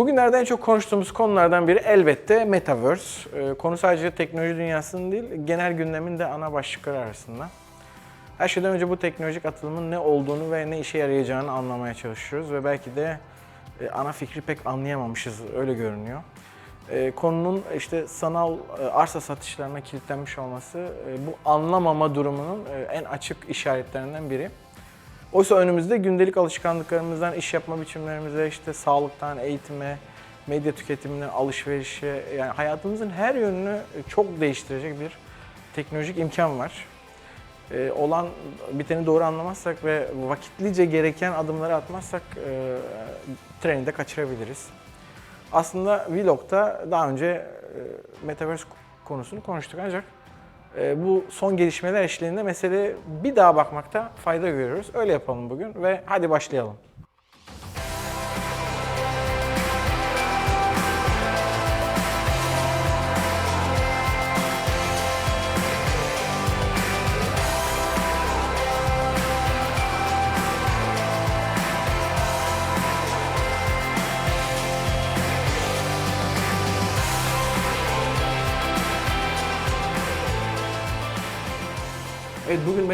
Bugünlerde en çok konuştuğumuz konulardan biri elbette Metaverse. Ee, konu sadece teknoloji dünyasının değil, genel gündemin de ana başlıkları arasında. Her şeyden önce bu teknolojik atılımın ne olduğunu ve ne işe yarayacağını anlamaya çalışıyoruz ve belki de e, ana fikri pek anlayamamışız, öyle görünüyor. E, konunun işte sanal e, arsa satışlarına kilitlenmiş olması e, bu anlamama durumunun e, en açık işaretlerinden biri. Oysa önümüzde gündelik alışkanlıklarımızdan iş yapma biçimlerimize, işte sağlıktan eğitime, medya tüketimine, alışverişe, yani hayatımızın her yönünü çok değiştirecek bir teknolojik imkan var. Ee, olan biteni doğru anlamazsak ve vakitlice gereken adımları atmazsak e, treni de kaçırabiliriz. Aslında Vlog'da daha önce e, Metaverse konusunu konuştuk ancak bu son gelişmeler eşliğinde meseleye bir daha bakmakta fayda görüyoruz. Öyle yapalım bugün ve hadi başlayalım.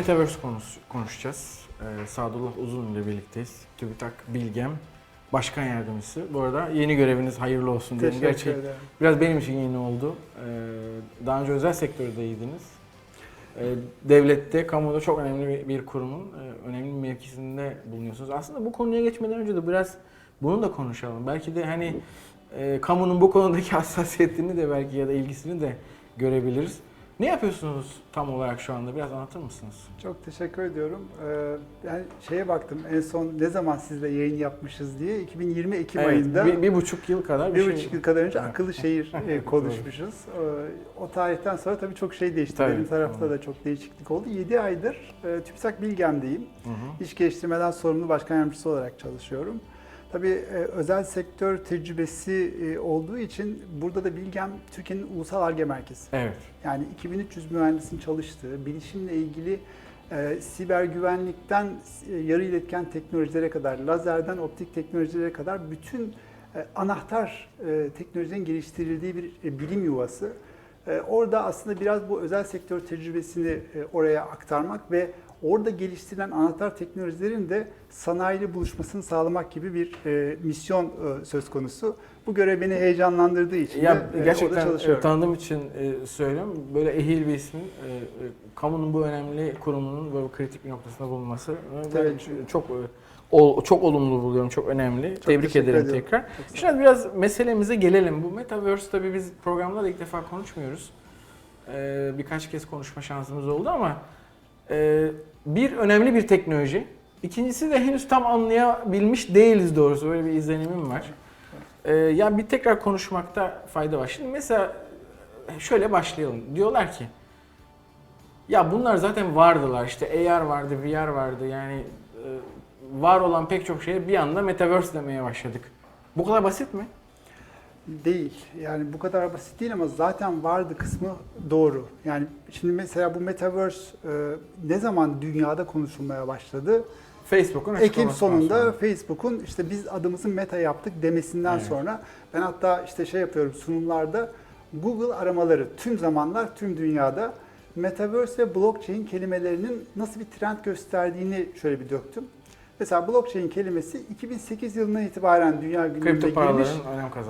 Metaverse konusu konuşacağız. Ee, Sadullah Uzun ile birlikteyiz. TÜBİTAK Bilgem Başkan Yardımcısı. Bu arada yeni göreviniz hayırlı olsun diyelim. Teşekkür Gerçi ederim. biraz benim için yeni oldu. Ee, daha önce özel sektördeydiniz. Ee, devlette, kamuda çok önemli bir- kurumun e, önemli bir mevkisinde bulunuyorsunuz. Aslında bu konuya geçmeden önce de biraz bunu da konuşalım. Belki de hani e, kamunun bu konudaki hassasiyetini de belki ya da ilgisini de görebiliriz. Ne yapıyorsunuz tam olarak şu anda? Biraz anlatır mısınız? Çok teşekkür ediyorum. Ee, yani şeye baktım en son ne zaman sizle yayın yapmışız diye 2020 Ekim Evet, ayında bir, bir buçuk yıl kadar bir, bir şey. buçuk yıl kadar önce akıllı şehir e, konuşmuşuz. Ee, o tarihten sonra tabii çok şey değişti. Tabii, Benim tarafta tabii. da çok değişiklik oldu. 7 aydır e, TÜBİTAK Bilgem'deyim. Hı hı. İş geliştirmeden sorumlu başkan yardımcısı olarak çalışıyorum. Tabii e, özel sektör tecrübesi e, olduğu için burada da Bilgem Türkiye'nin ulusal arge merkezi. Evet. Yani 2300 mühendisin çalıştığı, bilişimle ilgili e, siber güvenlikten e, yarı iletken teknolojilere kadar, lazerden optik teknolojilere kadar bütün e, anahtar e, teknolojinin geliştirildiği bir e, bilim yuvası. E, orada aslında biraz bu özel sektör tecrübesini e, oraya aktarmak ve orada geliştirilen anahtar teknolojilerin de sanayiyle buluşmasını sağlamak gibi bir e, misyon e, söz konusu. Bu görev beni heyecanlandırdığı için Ya de e, orada gerçekten e, tanıdığım için e, söylüyorum. Böyle ehil bir ismin e, e, kamunun bu önemli kurumunun böyle kritik bir noktasında bulunması e, Tabii. çok e, ol- çok olumlu buluyorum, çok önemli. Tebrik teşekkür ederim ediyorum. tekrar. Çok. Şimdi biraz meselemize gelelim. Bu Metaverse tabii biz programda da ilk defa konuşmuyoruz. Ee, birkaç kez konuşma şansımız oldu ama e, bir önemli bir teknoloji. İkincisi de henüz tam anlayabilmiş değiliz doğrusu. Böyle bir izlenimim var. Ee, ya bir tekrar konuşmakta fayda var. Şimdi mesela şöyle başlayalım. Diyorlar ki ya bunlar zaten vardılar. İşte AR vardı, VR vardı. Yani e, var olan pek çok şeye bir anda Metaverse demeye başladık. Bu kadar basit mi? Değil. Yani bu kadar basit değil ama zaten vardı kısmı doğru. Yani şimdi mesela bu Metaverse e, ne zaman dünyada konuşulmaya başladı? Facebook'un Ekim sonunda sonra. Facebook'un işte biz adımızı Meta yaptık demesinden Evet. sonra ben hatta işte şey yapıyorum sunumlarda Google aramaları tüm zamanlar tüm dünyada Metaverse ve blockchain kelimelerinin nasıl bir trend gösterdiğini şöyle bir döktüm. Mesela blockchain kelimesi 2008 yılından itibaren dünya gündemine girmiş.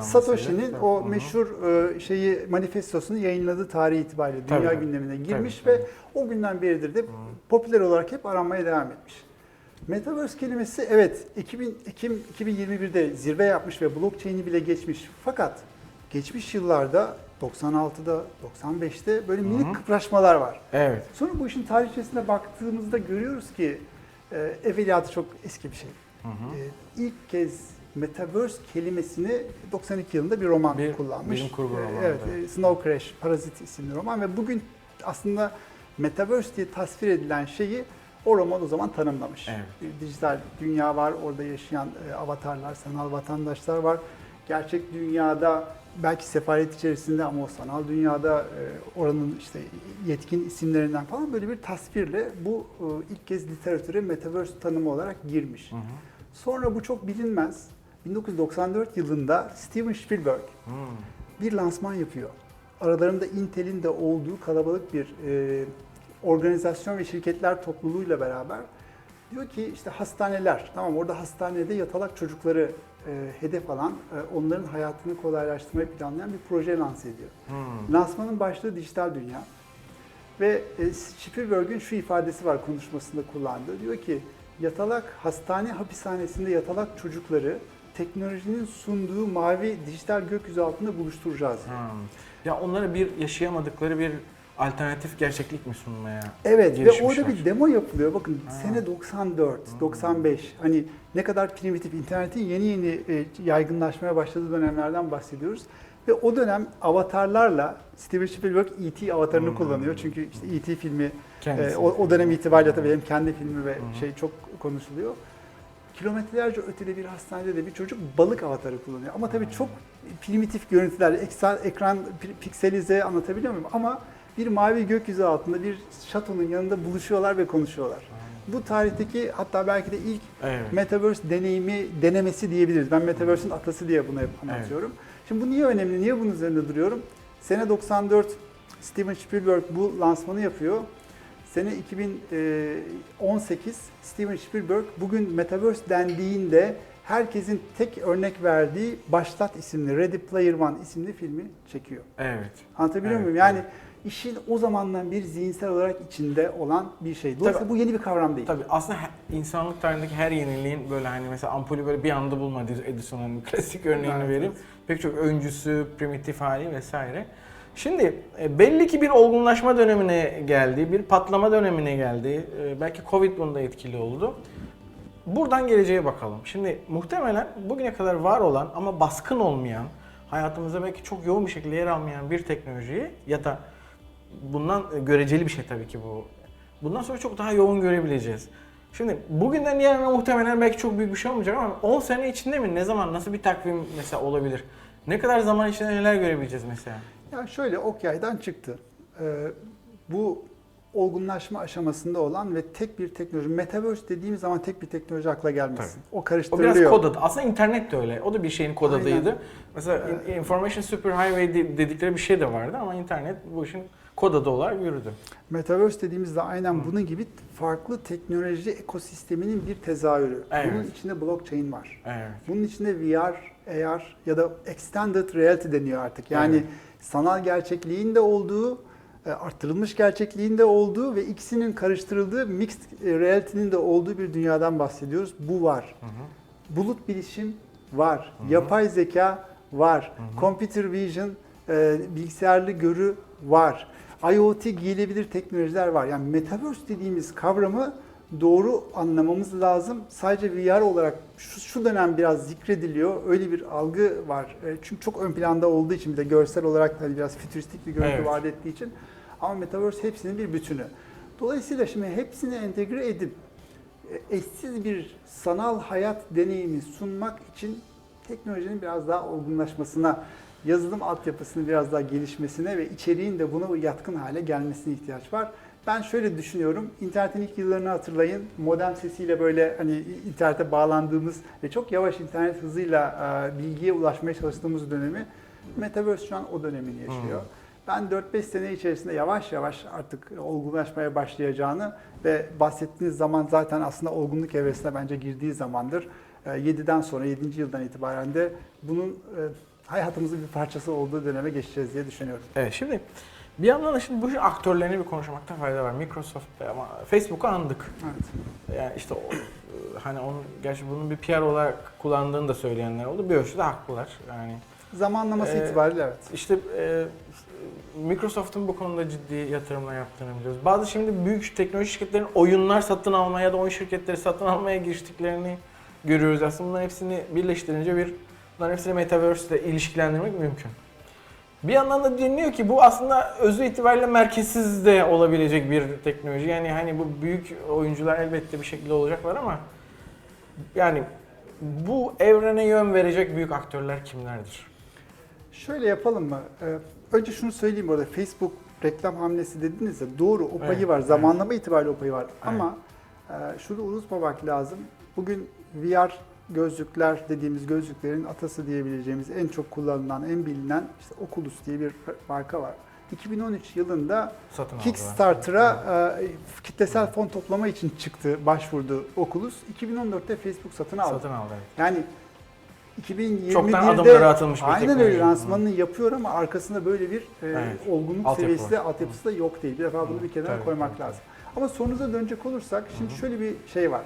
Satoshi'nin o Hı hı. meşhur e, şeyi manifestosunu yayınladığı tarihi itibariyle dünya Tabii, gündemine girmiş Tabii, ve o günden beridir de popüler olarak hep aranmaya devam etmiş. Metaverse kelimesi evet 2000, Ekim 2021'de zirve yapmış ve blockchain'i bile geçmiş. Fakat geçmiş yıllarda 96'da 95'te böyle minik Hı hı. kıpraşmalar var. Evet. Sonra bu işin tarihçesine baktığımızda görüyoruz ki e, evveliyatı çok eski bir şey. Hı hı. E, ilk kez Metaverse kelimesini 92 yılında bir roman Bir kullanmış. bilim kurgu E, romanı, Evet, evet. e, Snow Crash, Parazit isimli roman ve bugün aslında Metaverse diye tasvir edilen şeyi o roman o zaman tanımlamış. Evet. Bir dijital dünya var, orada yaşayan e, avatarlar, sanal vatandaşlar var. Gerçek dünyada belki sefalet içerisinde ama o sanal dünyada e, oranın işte yetkin isimlerinden falan böyle bir tasvirle bu e, ilk kez literatüre Metaverse tanımı olarak girmiş. Hı hı. Sonra bu çok bilinmez 1994 yılında Steven Spielberg Hmm. bir lansman yapıyor. Aralarında Intel'in de olduğu kalabalık bir e, organizasyon ve şirketler topluluğuyla beraber diyor ki işte hastaneler, tamam orada hastanede yatalak çocukları e, hedef alan, e, onların hayatını kolaylaştırmayı planlayan bir proje lanse ediyor. Hmm. Lansmanın başlığı dijital dünya. Ve e, Spielberg'ün şu ifadesi var konuşmasında kullandığı. Diyor ki yatalak hastane hapishanesinde yatalak çocukları teknolojinin sunduğu mavi dijital gökyüzü altında buluşturacağız. Hmm. Ya onlara bir yaşayamadıkları bir alternatif gerçeklik mi sunmaya? Evet ve orada bir demo yapılıyor. Bakın Ha. sene 94, 95. Hani ne kadar primitif internetin yeni yeni e, yaygınlaşmaya başladığı dönemlerden bahsediyoruz. Ve o dönem avatarlarla Steven Spielberg E.T. avatarını Hmm. kullanıyor. Çünkü işte E.T. filmi Kendisi. e, o, o dönem itibariyle tabii hem kendi filmi ve hı. şey çok konuşuluyor. Kilometrelerce ötede bir hastanede de bir çocuk balık avatarı kullanıyor. Ama tabii çok primitif görüntüler, ekran, ekran pi- pikselize anlatabiliyor muyum? Ama bir mavi gökyüzü altında bir şatonun yanında buluşuyorlar ve konuşuyorlar. Bu tarihteki hatta belki de ilk Evet. Metaverse deneyimi, denemesi diyebiliriz. Ben Metaverse'in atası diye bunu hep anlatıyorum. Şimdi bu niye önemli, niye bunun üzerinde duruyorum? Sene 94 Steven Spielberg bu lansmanı yapıyor. Sene 2018 Steven Spielberg bugün Metaverse dendiğinde herkesin tek örnek verdiği Başlat isimli Ready Player One isimli filmi çekiyor. Evet. Anlatabiliyor Evet, muyum? Yani evet. İşin o zamandan bir zihinsel olarak içinde olan bir şey. Dolayısıyla Tabii. bu yeni bir kavram değil. Tabii aslında insanlık tarihindeki her yeniliğin böyle hani mesela ampulü böyle bir anda bulmadı Edison'un klasik örneğini Evet, vereyim. Pek çok öncüsü, primitif hali vesaire. Şimdi e, belli ki bir olgunlaşma dönemine geldi, bir patlama dönemine geldi. E, Belki Covid bunda etkili oldu. Buradan geleceğe bakalım. Şimdi muhtemelen bugüne kadar var olan ama baskın olmayan, hayatımızda belki çok yoğun bir şekilde yer almayan bir teknolojiyi ya da bundan göreceli bir şey tabii ki bu. Bundan sonra çok daha yoğun görebileceğiz. Şimdi bugünden yarına muhtemelen belki çok büyük bir şey olmayacak ama 10 sene içinde mi? Ne zaman? Nasıl bir takvim mesela olabilir? Ne kadar zaman içinde neler görebileceğiz mesela? Ya şöyle ok yaydan çıktı. Ee, bu olgunlaşma aşamasında olan ve tek bir teknoloji. Metaverse dediğimiz zaman tek bir teknoloji akla gelmesin. O O karıştırılıyor. biraz kod adı. Aslında internet de öyle. O da bir şeyin kod Aynen. adıydı. Mesela in- Information Superhighway de- dedikleri bir şey de vardı ama internet bu işin kod adı olarak yürüdü. Metaverse dediğimizde aynen bunun gibi farklı teknoloji ekosisteminin bir tezahürü. Evet. Bunun içinde blockchain var. Evet. Bunun içinde VR, AR ya da extended reality deniyor artık. Yani Evet. sanal gerçekliğin de olduğu, e, arttırılmış gerçekliğin de olduğu ve ikisinin karıştırıldığı mixed reality'nin de olduğu bir dünyadan bahsediyoruz. Bu var. Hı hı. Bulut bilişim var. Hı hı. Yapay zeka var. Hı hı. Computer vision, e, bilgisayarlı görü var. IoT giyilebilir teknolojiler var. Yani metaverse dediğimiz kavramı doğru anlamamız lazım. Sadece VR olarak şu, şu dönem biraz zikrediliyor. Öyle bir algı var. E, Çünkü çok ön planda olduğu için bir de görsel olarak da hani biraz fütüristik bir görüntü Evet. vaat ettiği için. Ama metaverse hepsinin bir bütünü. Dolayısıyla şimdi hepsini entegre edip e, eşsiz bir sanal hayat deneyimi sunmak için teknolojinin biraz daha olgunlaşmasına, yazılım altyapısının biraz daha gelişmesine ve içeriğin de buna yatkın hale gelmesine ihtiyaç var. Ben şöyle düşünüyorum, internetin ilk yıllarını hatırlayın. Modem sesiyle böyle hani internete bağlandığımız ve çok yavaş internet hızıyla e, bilgiye ulaşmaya çalıştığımız dönemi Metaverse şu an o dönemini yaşıyor. Ben 4-5 sene içerisinde yavaş yavaş artık olgunlaşmaya başlayacağını ve bahsettiğiniz zaman zaten aslında olgunluk evresine bence girdiği zamandır. 7'den sonra 7. yıldan itibaren de bunun e, hayatımızın bir parçası olduğu döneme geçeceğiz diye düşünüyorum. Evet şimdi bir yandan da şimdi bu işin aktörlerini bir konuşmakta fayda var. Microsoft ama Facebook'u andık. Evet. Yani işte o, e, hani onun gerçi bunun bir PR olarak kullandığını da söyleyenler oldu. Bir ölçüde haklılar. Yani Zamanlaması Ee, itibariyle evet. işte e, Microsoft'un bu konuda ciddi yatırımlar yaptığını biliyoruz. Bazı şimdi büyük teknoloji şirketlerin oyunlar satın almaya ya da oyun şirketleri satın almaya giriştiklerini görüyoruz. Aslında bunların hepsini birleştirince bir bunların hepsini Metaverse ile ilişkilendirmek mümkün. Bir yandan da deniliyor ki bu aslında özü itibariyle merkezsiz de olabilecek bir teknoloji. Yani hani bu büyük oyuncular elbette bir şekilde olacaklar ama yani bu evrene yön verecek büyük aktörler kimlerdir? Şöyle yapalım mı? Ee, önce şunu söyleyeyim orada Facebook reklam hamlesi dediniz ya doğru o payı Evet, var. evet. Zamanlama itibariyle o payı var. Ama e, şunu unutmamak lazım. Bugün VR gözlükler dediğimiz gözlüklerin atası diyebileceğimiz en çok kullanılan, en bilinen işte Oculus diye bir marka var. 2013 yılında Satın. Kickstarter'a e, kitlesel fon toplama için çıktı, başvurdu Oculus. 2014'te Facebook satın aldı. Satın aldı. evet. Yani 2021'de Çoktan adımları atılmış bir aynen öyle lansmanını yapıyor ama arkasında böyle bir e, Evet. olgunluk Altyapı seviyesi de altyapısı da yok değil. Bir defa bunu bir kenara Tabii, koymak lazım. Ama sorunuza dönecek olursak şimdi şöyle bir şey var.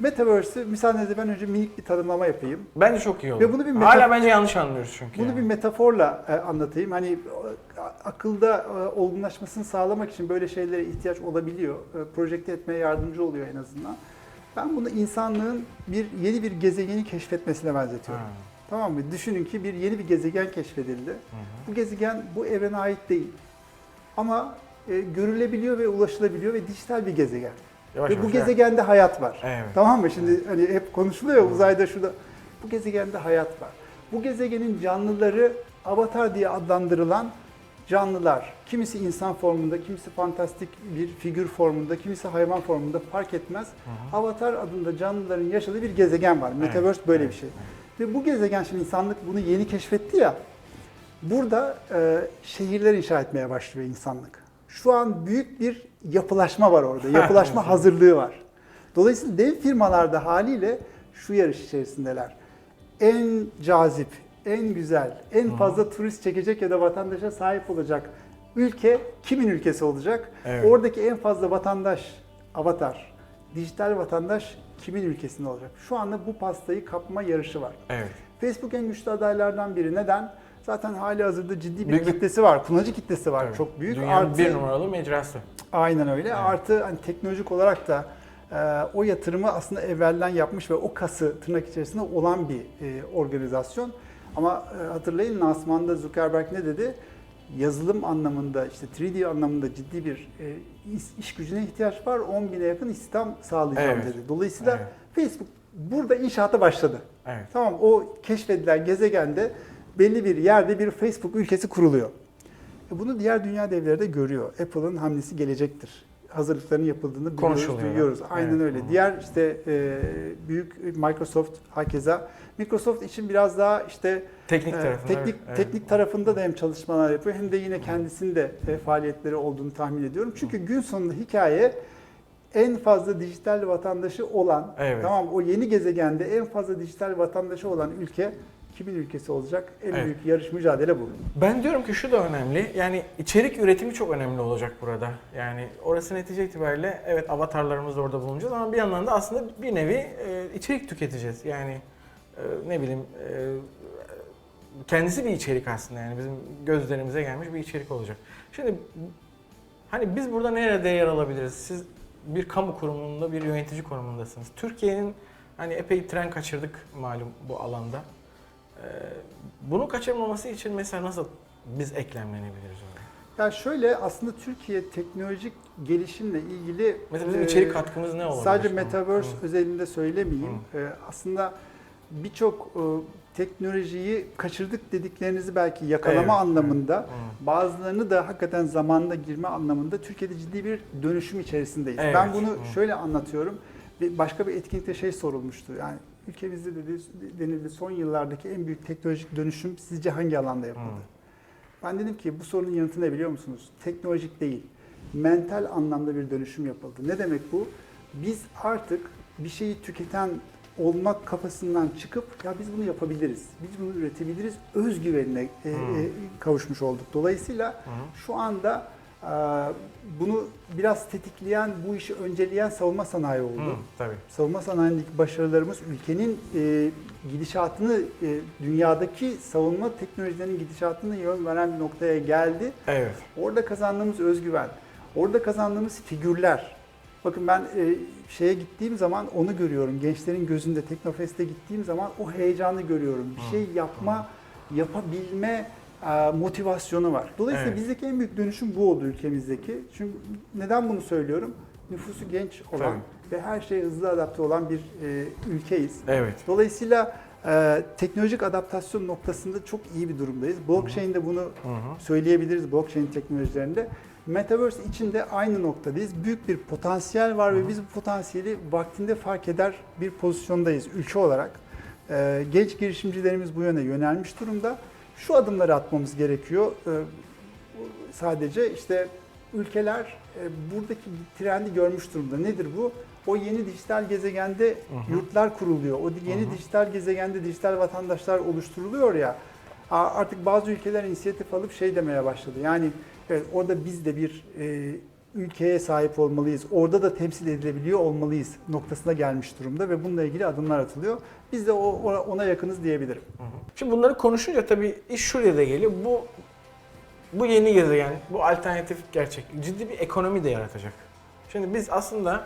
Metaverse'ü müsaadenizle ben önce minik bir tanımlama yapayım. Bence çok iyi oldu. Ve bunu bir meta- Hala bence yanlış anlıyoruz çünkü. Bunu yani. bir metaforla e, anlatayım. Hani e, akılda e, olgunlaşmasını sağlamak için böyle şeylere ihtiyaç olabiliyor. E, projekte etmeye yardımcı oluyor en azından. Ben bunu insanlığın bir yeni bir gezegeni keşfetmesine benzetiyorum. Ha. Tamam mı? Düşünün ki bir yeni bir gezegen keşfedildi. Hı hı. Bu gezegen bu evrene ait değil. Ama e, görülebiliyor ve ulaşılabiliyor ve dijital bir gezegen. Yavaş ve bu yavaş, gezegende hayat var. Evet. Tamam mı? Şimdi hani hep konuşuluyor ya uzayda şurada. Bu gezegende hayat var. Bu gezegenin canlıları avatar diye adlandırılan canlılar. Kimisi insan formunda, kimisi fantastik bir figür formunda, kimisi hayvan formunda fark etmez. Hı hı. Avatar adında canlıların yaşadığı bir gezegen var. Metaverse Evet, böyle evet, bir şey. Ve bu gezegen şimdi insanlık bunu yeni keşfetti ya. Burada e, şehirler inşa etmeye başlıyor insanlık. Şu an büyük bir yapılaşma var orada. Yapılaşma hazırlığı var. Dolayısıyla dev firmalarda haliyle şu yarış içerisindeler. En cazip, en güzel, en fazla turist çekecek ya da vatandaşa sahip olacak ülke kimin ülkesi olacak? Evet. Oradaki en fazla vatandaş, avatar, dijital vatandaş kimin ülkesinde olacak? Şu anda bu pastayı kapma yarışı var. Evet. Facebook en güçlü adaylardan biri. Neden? Zaten hali hazırda ciddi bir Büyük kitlesi var. Kullanıcı kitlesi var. Tabii. Çok büyük. Dünyanın Artı, bir numaralı mecrası. Aynen öyle. Evet. Artı hani teknolojik olarak da e, o yatırımı aslında evvelden yapmış ve o kası tırnak içerisinde olan bir e, organizasyon. Ama e, hatırlayın lansmanda Zuckerberg ne dedi? Yazılım anlamında işte 3D anlamında ciddi bir e, iş, iş gücüne ihtiyaç var. 10 bine yakın istihdam sağlayacağım Evet. dedi. Dolayısıyla Evet. Facebook burada inşaata başladı. Evet. Tamam o keşfedilen gezegende belli bir yerde bir Facebook ülkesi kuruluyor. E bunu diğer dünya devleri de görüyor. Apple'ın hamlesi gelecektir. Hazırlıkların yapıldığını biliyoruz, duyuyoruz. Aynen Evet. öyle. Hı. Diğer işte e, büyük Microsoft hakeza. Microsoft için biraz daha işte Teknik e, tarafında. teknik evet. teknik tarafında da hem çalışmalar yapıyor hem de yine kendisinde e, faaliyetleri olduğunu tahmin ediyorum. Çünkü gün sonunda hikaye en fazla dijital vatandaşı olan, Evet. tamam o yeni gezegende en fazla dijital vatandaşı olan ülke kimin ülkesi olacak? En Evet. büyük yarış mücadele bu. Ben diyorum ki şu da önemli. Yani içerik üretimi çok önemli olacak burada. Yani orası netice itibariyle evet avatarlarımız da orada bulunacağız ama bir yandan da aslında bir nevi e, içerik tüketeceğiz. Yani e, ne bileyim e, kendisi bir içerik aslında yani bizim gözlerimize gelmiş bir içerik olacak. Şimdi hani biz burada nerede yer alabiliriz? Siz bir kamu kurumunda bir yönetici konumundasınız. Türkiye'nin hani epey tren kaçırdık malum bu alanda. Ee, bunu kaçırmaması için mesela nasıl biz eklemlenebiliriz oraya? Ya şöyle aslında Türkiye teknolojik gelişimle ilgili Mesela bizim e, içerik katkımız ne olabilir? Sadece Metaverse hı. özelinde söylemeyeyim. E, aslında birçok e, teknolojiyi kaçırdık dediklerinizi belki yakalama Evet, anlamında Hı. Bazılarını da hakikaten zamanında girme anlamında Türkiye'de ciddi bir dönüşüm içerisindeyiz. Evet. Ben bunu Hı. şöyle anlatıyorum. Başka bir etkinlikte şey sorulmuştu. Yani ülkemizde dedi, denildi son yıllardaki en büyük teknolojik dönüşüm sizce hangi alanda yapıldı? Hı. Ben dedim ki bu sorunun yanıtı ne biliyor musunuz? Teknolojik değil. Mental anlamda bir dönüşüm yapıldı. Ne demek bu? Biz artık bir şeyi tüketen olmak kafasından çıkıp ya biz bunu yapabiliriz, biz bunu üretebiliriz özgüvenine e, Hmm. e, kavuşmuş olduk. Dolayısıyla Hı. şu anda e, bunu biraz tetikleyen, bu işi önceleyen savunma sanayi oldu. Hı, tabii. Savunma sanayindeki başarılarımız ülkenin e, gidişatını, e, dünyadaki savunma teknolojilerinin gidişatını yön veren bir noktaya geldi. Evet. Orada kazandığımız özgüven, orada kazandığımız figürler. Bakın ben e, şeye gittiğim zaman onu görüyorum. Gençlerin gözünde Teknofest'e gittiğim zaman o heyecanı görüyorum. Bir şey yapma, yapabilme motivasyonu var. Dolayısıyla Evet. bizdeki en büyük dönüşüm bu oldu ülkemizdeki. Çünkü neden bunu söylüyorum? Nüfusu genç olan ve her şeye hızlı adapte olan bir e, ülkeyiz. Evet. Dolayısıyla e, teknolojik adaptasyon noktasında çok iyi bir durumdayız. Blockchain'de bunu Hı hı. söyleyebiliriz blockchain teknolojilerinde. Metaverse için de aynı noktadayız. Büyük bir potansiyel var ve biz bu potansiyeli vaktinde fark eder bir pozisyondayız ülke olarak. Ee, genç girişimcilerimiz bu yöne yönelmiş durumda. Şu adımları atmamız gerekiyor. Ee, sadece işte ülkeler e, buradaki trendi görmüş durumda. Nedir bu? O yeni dijital gezegende hı. yurtlar kuruluyor. O yeni hı. dijital gezegende dijital vatandaşlar oluşturuluyor ya. Artık bazı ülkeler inisiyatif alıp şey demeye başladı. Yani evet, orada biz de bir e, ülkeye sahip olmalıyız. Orada da temsil edilebiliyor olmalıyız noktasına gelmiş durumda ve bununla ilgili adımlar atılıyor. Biz de o, ona, yakınız diyebilirim. Şimdi bunları konuşunca tabii iş şuraya da geliyor. Bu bu yeni gezegen, bu alternatif gerçek ciddi bir ekonomi de yaratacak. Şimdi biz aslında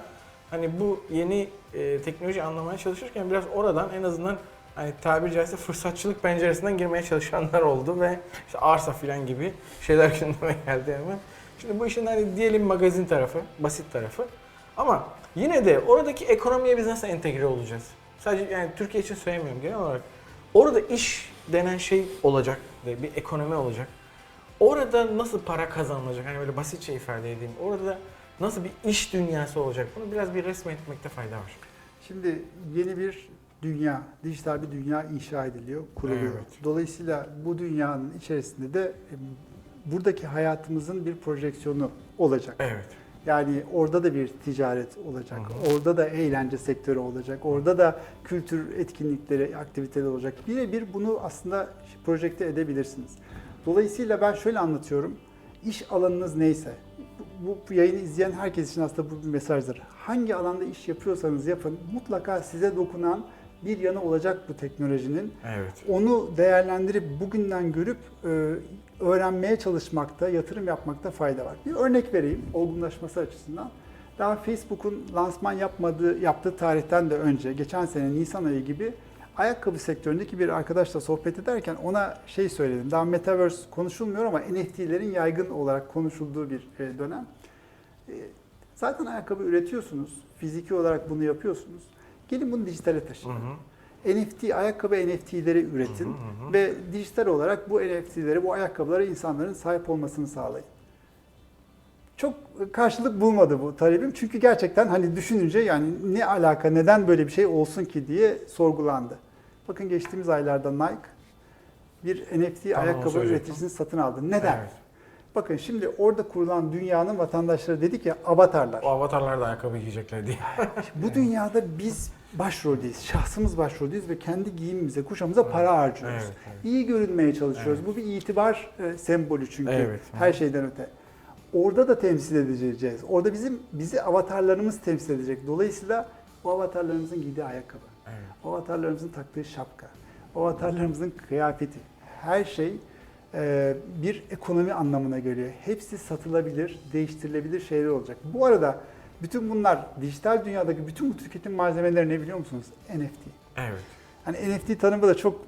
hani bu yeni e, teknoloji anlamaya çalışırken biraz oradan en azından hani tabiri caizse fırsatçılık penceresinden girmeye çalışanlar oldu ve işte arsa filan gibi şeyler gündeme geldi hemen. Şimdi bu işin hani diyelim magazin tarafı, basit tarafı. Ama yine de oradaki ekonomiye biz nasıl entegre olacağız? Sadece yani Türkiye için söylemiyorum genel olarak. Orada iş denen şey olacak ve bir ekonomi olacak. Orada nasıl para kazanılacak? Hani böyle basitçe ifade edeyim. Orada nasıl bir iş dünyası olacak? Bunu biraz bir resmetmekte fayda var. Şimdi yeni bir dünya, dijital bir dünya inşa ediliyor, kuruluyor. Evet. Dolayısıyla bu dünyanın içerisinde de buradaki hayatımızın bir projeksiyonu olacak. Evet. Yani orada da bir ticaret olacak, Hı orada da eğlence sektörü olacak, orada da kültür etkinlikleri, aktiviteler olacak. Birebir bunu aslında projekte edebilirsiniz. Dolayısıyla ben şöyle anlatıyorum. İş alanınız neyse, bu, bu yayını izleyen herkes için aslında bu bir mesajdır. Hangi alanda iş yapıyorsanız yapın, mutlaka size dokunan bir yanı olacak bu teknolojinin. Evet. Onu değerlendirip bugünden görüp e, öğrenmeye çalışmakta, yatırım yapmakta fayda var. Bir örnek vereyim olgunlaşması açısından. Daha Facebook'un lansman yapmadığı, yaptığı tarihten de önce, geçen sene Nisan ayı gibi ayakkabı sektöründeki bir arkadaşla sohbet ederken ona şey söyledim. Daha Metaverse konuşulmuyor ama NFT'lerin yaygın olarak konuşulduğu bir e, dönem. E, Zaten ayakkabı üretiyorsunuz, fiziki olarak bunu yapıyorsunuz. Gelin bunu dijitale Hı taşıyın. hı. NFT, ayakkabı NFT'leri üretin Hı hı hı. ve dijital olarak bu NFT'leri, bu ayakkabılara insanların sahip olmasını sağlayın. Çok karşılık bulmadı bu talebim çünkü gerçekten hani düşününce yani ne alaka, neden böyle bir şey olsun ki diye sorgulandı. Bakın geçtiğimiz aylarda Nike bir NFT Tamam, ayakkabı üreticisini satın aldı. Neden? Evet. Bakın şimdi orada kurulan dünyanın vatandaşları dedik ya avatarlar. O avatarlar da ayakkabı giyecekler diye. Bu dünyada biz başroldeyiz, şahsımız başroldeyiz ve kendi giyimimize, kuşamıza para harcıyoruz. Evet, evet. İyi görünmeye çalışıyoruz. Bu bir itibar e, sembolü çünkü Evet. her şeyden öte. Orada da temsil edeceğiz. Orada bizim bizi avatarlarımız temsil edecek. Dolayısıyla o avatarlarımızın giydiği ayakkabı, Evet. o avatarlarımızın taktığı şapka, o avatarlarımızın kıyafeti, her şey e, bir ekonomi anlamına geliyor. Hepsi satılabilir, değiştirilebilir şeyler olacak. Bu arada bütün bunlar dijital dünyadaki bütün bu tüketim malzemeleri ne biliyor musunuz? NFT. Evet. Hani NFT tanımı da çok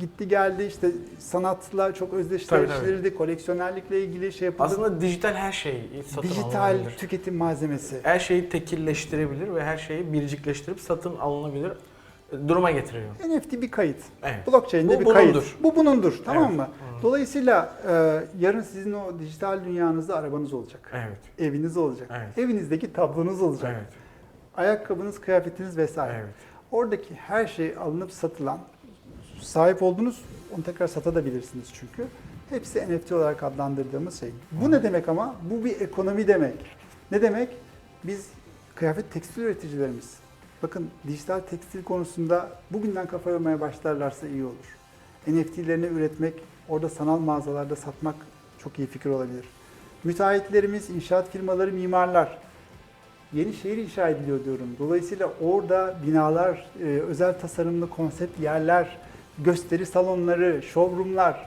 gitti geldi işte sanatla çok Tabii, özdeşleştirildi, koleksiyonerlikle ilgili şey yapıldı. Aslında dijital her şeyi satın dijital alınabilir. tüketim malzemesi. Her şeyi tekilleştirebilir ve her şeyi biricikleştirip satın alınabilir duruma getiriyor. NFT bir kayıt. Evet. Blockchain'de Bu bir bunundur. kayıt. Bu bunundur. Tamam Evet. mı? Dolayısıyla e, yarın sizin o dijital dünyanızda arabanız olacak. Evet. Eviniz olacak. Evet. Evinizdeki tablonuz olacak. Evet. Ayakkabınız, kıyafetiniz vesaire. Evet. Oradaki her şey alınıp satılan, sahip olduğunuz, onu tekrar satabilirsiniz çünkü. Hepsi NFT olarak adlandırdığımız şey. Bu ne demek ama? Bu bir ekonomi demek. Ne demek? Biz kıyafet tekstil üreticilerimiz. Bakın dijital tekstil konusunda bugünden kafa yormaya başlarlarsa iyi olur. NFT'lerini üretmek, orada sanal mağazalarda satmak çok iyi fikir olabilir. Müteahhitlerimiz, inşaat firmaları, mimarlar yeni şehir inşa ediliyor diyorum. Dolayısıyla orada binalar, e, özel tasarımlı konsept yerler, gösteri salonları, showroomlar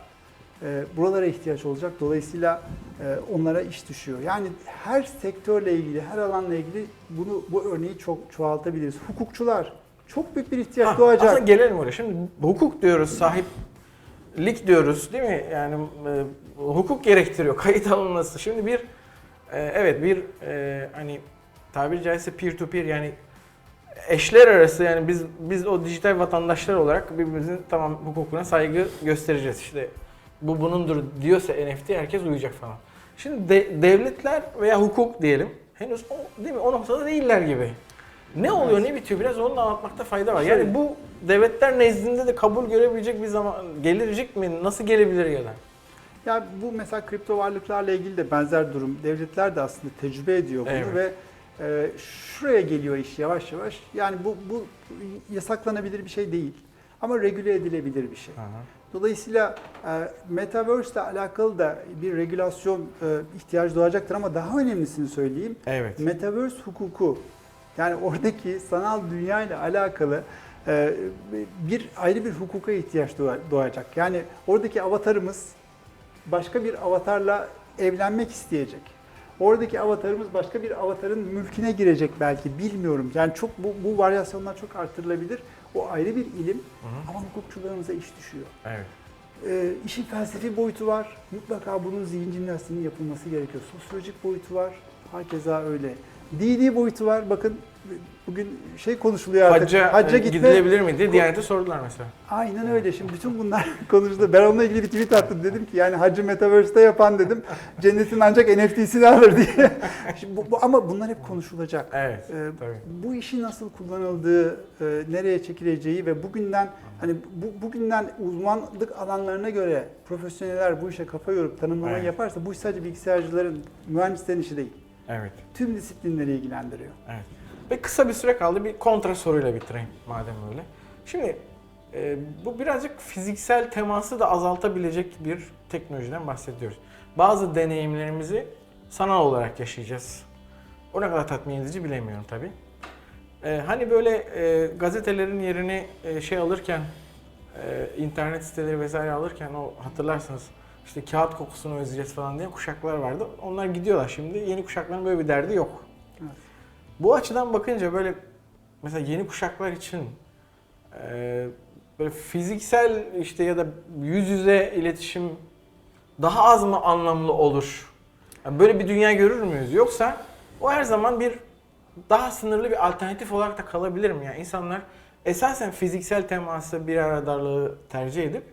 e, buralara ihtiyaç olacak. Dolayısıyla e, onlara iş düşüyor. Yani her sektörle ilgili, her alanla ilgili bunu bu örneği çok çoğaltabiliriz. Hukukçular çok büyük bir ihtiyaç Ha, doğacak. Aslında gelelim oraya. Şimdi hukuk diyoruz, sahiplik diyoruz değil mi? Yani e, hukuk gerektiriyor kayıt alınması. Şimdi bir e, evet bir e, hani tabiri caizse peer to peer yani eşler arası yani biz biz o dijital vatandaşlar olarak birbirimizin tamam hukukuna saygı göstereceğiz. İşte bu bunundur diyorsa NFT herkes uyacak falan. Şimdi de- devletler veya hukuk diyelim henüz o, değil mi o noktada değiller gibi. Ne oluyor, ne bitiyor biraz onu da anlatmakta fayda var. Yani bu devletler nezdinde de kabul görebilecek bir zaman gelecek mi? Nasıl gelebilir ya da? Ya bu mesela kripto varlıklarla ilgili de benzer durum. Devletler de aslında tecrübe ediyor bunu Evet. ve e, şuraya geliyor iş yavaş yavaş. Yani bu, bu yasaklanabilir bir şey değil ama regüle edilebilir bir şey. Dolayısıyla e, Metaverse ile alakalı da bir regülasyon e, ihtiyacı doğacaktır ama daha önemlisini söyleyeyim. Evet. Metaverse hukuku yani oradaki sanal dünya ile alakalı e, bir ayrı bir hukuka ihtiyaç doğa- doğacak. Yani oradaki avatarımız başka bir avatarla evlenmek isteyecek. Oradaki avatarımız başka bir avatarın mülküne girecek belki bilmiyorum. Yani çok bu, bu varyasyonlar çok artırılabilir. O ayrı bir ilim ama hukukçularımıza iş düşüyor. Evet. E, işin felsefi boyutu var. Mutlaka bunun zihin jimnastiğinin yapılması gerekiyor. Sosyolojik boyutu var. Hakeza öyle. Dini boyutu var. Bakın bugün şey konuşuluyor artık. Hacca, e, gidilebilir mi diye Diyanet'e sordular mesela. Aynen öyle. Şimdi bütün bunlar konuşuldu. Ben onunla ilgili bir tweet attım. Dedim ki yani hacı Metaverse'te yapan dedim. Cennetin ancak NFT'sini alır diye. Şimdi bu, bu- ama bunlar hep konuşulacak. Evet. Ee, tabii. bu işin nasıl kullanıldığı, e, nereye çekileceği ve bugünden hani bu, bugünden uzmanlık alanlarına göre profesyoneller bu işe kafa yorup tanımlamayı Evet. yaparsa bu iş sadece bilgisayarcıların, mühendislerin işi değil. Evet. Tüm disiplinleri ilgilendiriyor. Evet. Ve kısa bir süre kaldı. Bir kontra soruyla bitireyim madem öyle. Şimdi e, bu birazcık fiziksel teması da azaltabilecek bir teknolojiden bahsediyoruz. Bazı deneyimlerimizi sanal olarak yaşayacağız. O ne kadar tatmin edici bilemiyorum tabii. E, hani böyle e, gazetelerin yerini e, şey alırken, e, internet siteleri vesaire alırken o hatırlarsınız işte kağıt kokusunu özleyeceğiz falan diye kuşaklar vardı. Onlar gidiyorlar şimdi. Yeni kuşakların böyle bir derdi yok. Bu açıdan bakınca böyle mesela yeni kuşaklar için e, böyle fiziksel işte ya da yüz yüze iletişim daha az mı anlamlı olur? Yani böyle bir dünya görür müyüz? Yoksa o her zaman bir daha sınırlı bir alternatif olarak da kalabilir mi? Yani insanlar esasen fiziksel teması bir aradarlığı tercih edip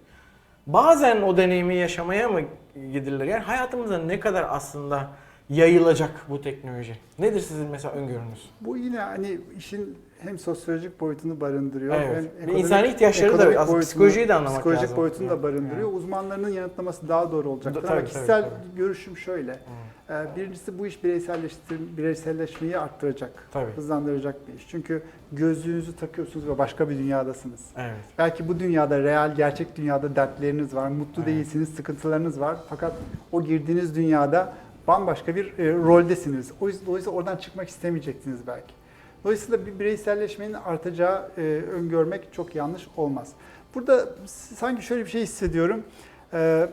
bazen o deneyimi yaşamaya mı gidirler? Yani hayatımıza ne kadar aslında yayılacak bu teknoloji? Nedir sizin mesela öngörünüz? Bu yine hani işin hem sosyolojik boyutunu barındırıyor. Evet. Hem Ve insani ihtiyaçları da ekonomik aslında psikolojiyi de anlamak psikolojik lazım. boyutunu da Yani. barındırıyor. Uzmanlarının yanıtlaması daha doğru olacaktır. Da- Ama tabii, kişisel tabii, görüşüm şöyle. Ee, Birincisi bu iş bireyselleştir, bireyselleşmeyi arttıracak, Tabii. hızlandıracak bir iş. Çünkü gözlüğünüzü takıyorsunuz ve başka bir dünyadasınız. Evet. Belki bu dünyada, real, gerçek dünyada dertleriniz var, mutlu Evet. değilsiniz, sıkıntılarınız var. Fakat o girdiğiniz dünyada bambaşka bir e, roldesiniz. O yüzden, dolayısıyla oradan çıkmak istemeyeceksiniz belki. Dolayısıyla bir bireyselleşmenin artacağı e, öngörmek çok yanlış olmaz. Burada sanki şöyle bir şey hissediyorum. E,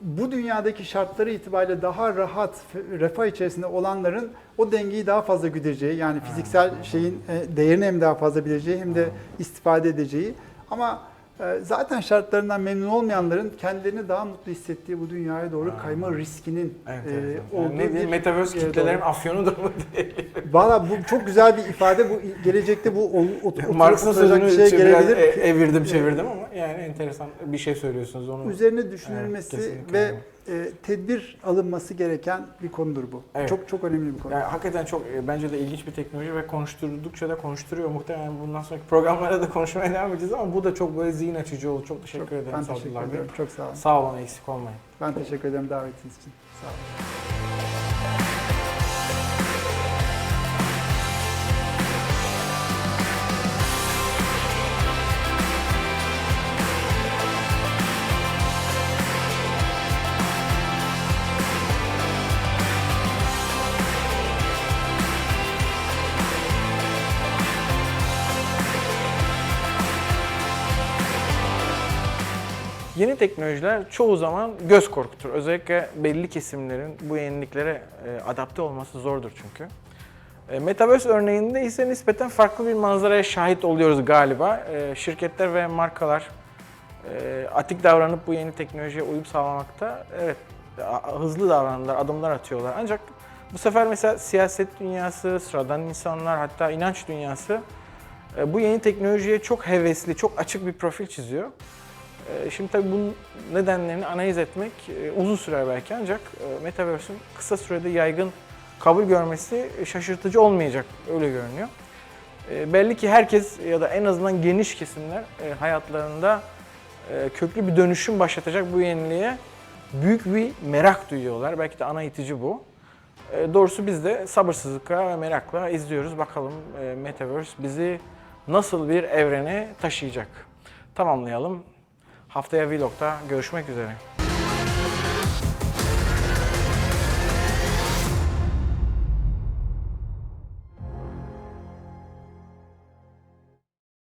bu dünyadaki şartları itibariyle daha rahat, refah içerisinde olanların o dengeyi daha fazla güdeceği, yani fiziksel şeyin e, değerini hem daha fazla bileceği hem de istifade edeceği. Ama zaten şartlarından memnun olmayanların kendilerini daha mutlu hissettiği bu dünyaya doğru Ha. kayma riskinin Evet, e, evet, evet. olduğu Yani ne diyeyim, bir Metaverse kitlelerin doğru. afyonudur mu diye. Valla bu çok güzel bir ifade. Bu gelecekte bu Marx'ın sözünü bir şey gelebilir. e- evirdim çevirdim ama yani enteresan bir şey söylüyorsunuz onu. Üzerine düşünülmesi kesinlikle ve. E, tedbir alınması gereken bir konudur bu. Evet. Çok çok önemli bir konu. Yani hakikaten çok e, bence de ilginç bir teknoloji ve konuşturdukça da konuşturuyor. Muhtemelen bundan sonraki programlara da konuşmaya devam edeceğiz ama bu da çok böyle zihin açıcı oldu. Çok teşekkür Çok- ederim ben teşekkür ederim. Çok sağ olun. Sağ olun eksik olmayın. Ben teşekkür ederim davetiniz için. Sağ olun. Yeni teknolojiler çoğu zaman göz korkutur. Özellikle belli kesimlerin bu yeniliklere adapte olması zordur çünkü. E, Metaverse örneğinde ise nispeten farklı bir manzaraya şahit oluyoruz galiba. E, Şirketler ve markalar e, atik davranıp bu yeni teknolojiye uyum sağlamakta evet hızlı davranırlar, adımlar atıyorlar. Ancak bu sefer mesela siyaset dünyası, sıradan insanlar hatta inanç dünyası bu yeni teknolojiye çok hevesli, çok açık bir profil çiziyor. E, Şimdi tabii bunun nedenlerini analiz etmek e, uzun sürer belki ancak e, Metaverse'ün kısa sürede yaygın kabul görmesi şaşırtıcı olmayacak öyle görünüyor. E, belli ki herkes ya da en azından geniş kesimler e, hayatlarında e, köklü bir dönüşüm başlatacak bu yeniliğe büyük bir merak duyuyorlar. Belki de ana itici bu. E, doğrusu biz de sabırsızlıkla ve merakla izliyoruz. Bakalım e, Metaverse bizi nasıl bir evrene taşıyacak. Tamamlayalım. Haftaya Vlog'da görüşmek üzere.